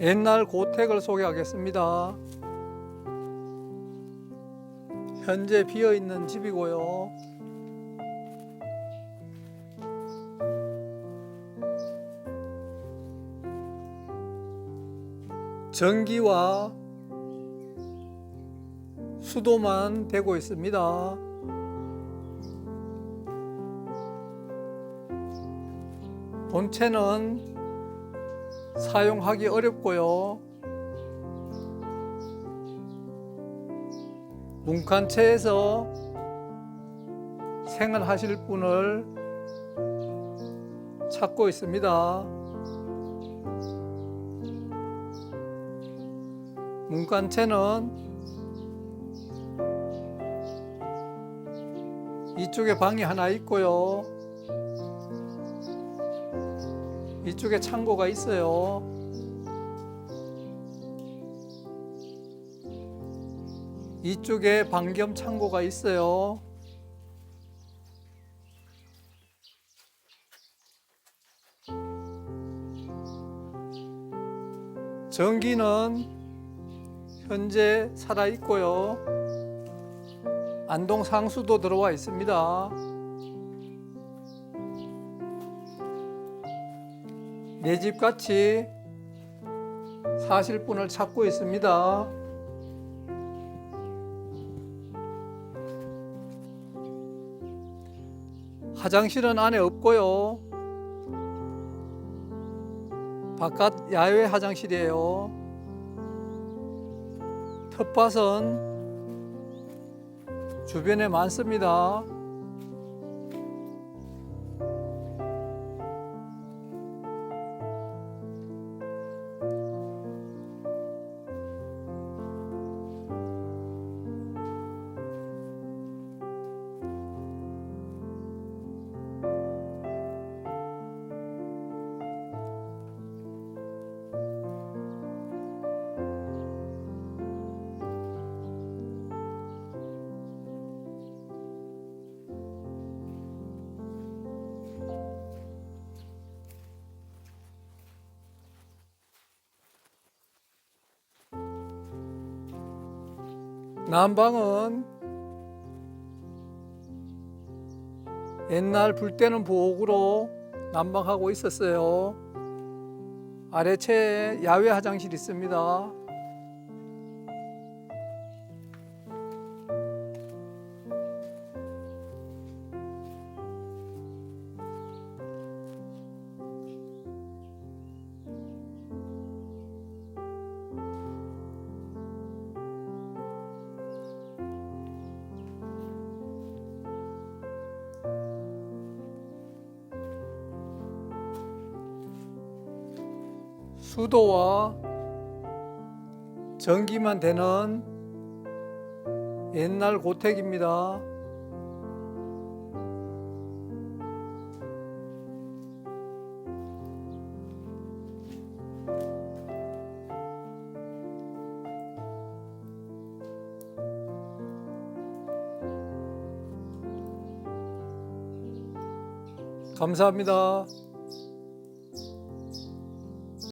옛날 고택을 소개하겠습니다. 현재 비어 있는 집이고요. 전기와 수도만 되고 있습니다. 본체는 사용하기 어렵고요. 문간체에서 생활하실 분을 찾고 있습니다. 문간체는 이쪽에 방이 하나 있고요. 이쪽에 창고가 있어요. 이쪽에 방겸 창고가 있어요. 전기는 현재 살아 있고요. 안동 상수도 들어와 있습니다. 내 집 같이 사실 분을 찾고 있습니다. 화장실은 안에 없고요. 바깥 야외 화장실이에요. 텃밭은 주변에 많습니다. 난방은 옛날 불 때는 부엌으로 난방하고 있었어요. 아래채에 야외 화장실 있습니다. 수도와 전기만 되는 옛날 고택입니다. 감사합니다.